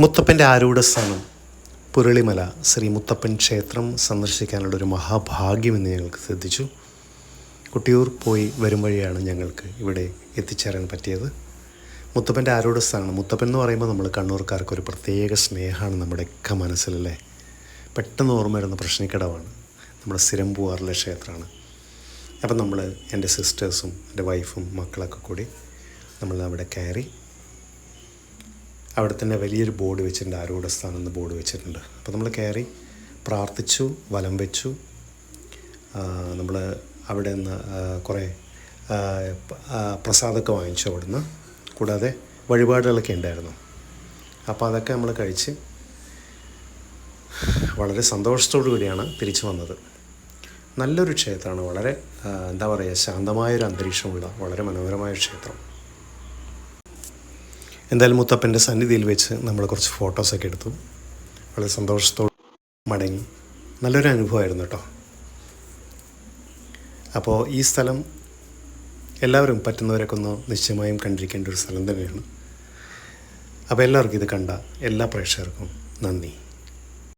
മുത്തപ്പന്റെ ആരൂഢ സ്ഥാനം പുരളിമല ശ്രീ മുത്തപ്പൻ ക്ഷേത്രം സന്ദർശിക്കാനുള്ള ഒരു മഹാഭാഗ്യം എന്ന് ഞങ്ങൾക്ക് ശ്രദ്ധിച്ചു. കുട്ടിയൂർ പോയി വരും വഴിയാണ് ഞങ്ങൾക്ക് ഇവിടെ എത്തിച്ചേരാൻ പറ്റിയത്. മുത്തപ്പന്റെ ആരൂഢ സ്ഥാനം മുത്തപ്പൻ എന്ന് പറയുമ്പോൾ നമ്മൾ കണ്ണൂർക്കാർക്ക് ഒരു പ്രത്യേക സ്നേഹമാണ് നമ്മുടെയൊക്കെ മനസ്സിലല്ലേ? പെട്ടെന്ന് ഓർമ്മ വരുന്ന പ്രശ്നിക്കടവാണ്. നമ്മുടെ സ്ഥിരം പോവാറുള്ള ക്ഷേത്രമാണ്. അപ്പം നമ്മൾ എന്റെ സിസ്റ്റേഴ്സും എന്റെ വൈഫും മക്കളൊക്കെ കൂടി നമ്മൾ അവിടെ കയറി അവിടെ തന്നെ വലിയൊരു ബോർഡ് വെച്ചിട്ടുണ്ട്. ആരോടെ സ്ഥാനം എന്ന് ബോർഡ് വെച്ചിട്ടുണ്ട്. അപ്പോൾ നമ്മൾ കയറി പ്രാർത്ഥിച്ചു വലം വെച്ചു. നമ്മൾ അവിടെ നിന്ന് കുറേ പ്രസാദമൊക്കെ വാങ്ങിച്ചു അവിടുന്ന്. കൂടാതെ വഴിപാടുകളൊക്കെ ഉണ്ടായിരുന്നു. അപ്പോൾ അതൊക്കെ നമ്മൾ കഴിച്ച് വളരെ സന്തോഷത്തോടു കൂടിയാണ് തിരിച്ചു വന്നത്. നല്ലൊരു ക്ഷേത്രമാണ്. വളരെ എന്താ പറയുക ശാന്തമായൊരു അന്തരീക്ഷമുള്ള വളരെ മനോഹരമായ ക്ഷേത്രം. എന്തായാലും മുത്തപ്പന്റെ സന്നിധിയിൽ വെച്ച് നമ്മൾ കുറച്ച് ഫോട്ടോസൊക്കെ എടുത്തു. വളരെ സന്തോഷത്തോടെ മടങ്ങി. നല്ലൊരു അനുഭവമായിരുന്നു കേട്ടോ. അപ്പോൾ ഈ സ്ഥലം എല്ലാവരും പറ്റുന്നവരൊക്കെ ഒന്ന് നിശ്ചയമായും കണ്ടിരിക്കേണ്ട ഒരു സ്ഥലം തന്നെയാണ്. അപ്പോൾ എല്ലാവർക്കും ഇത് കണ്ട എല്ലാ പ്രേക്ഷകർക്കും നന്ദി.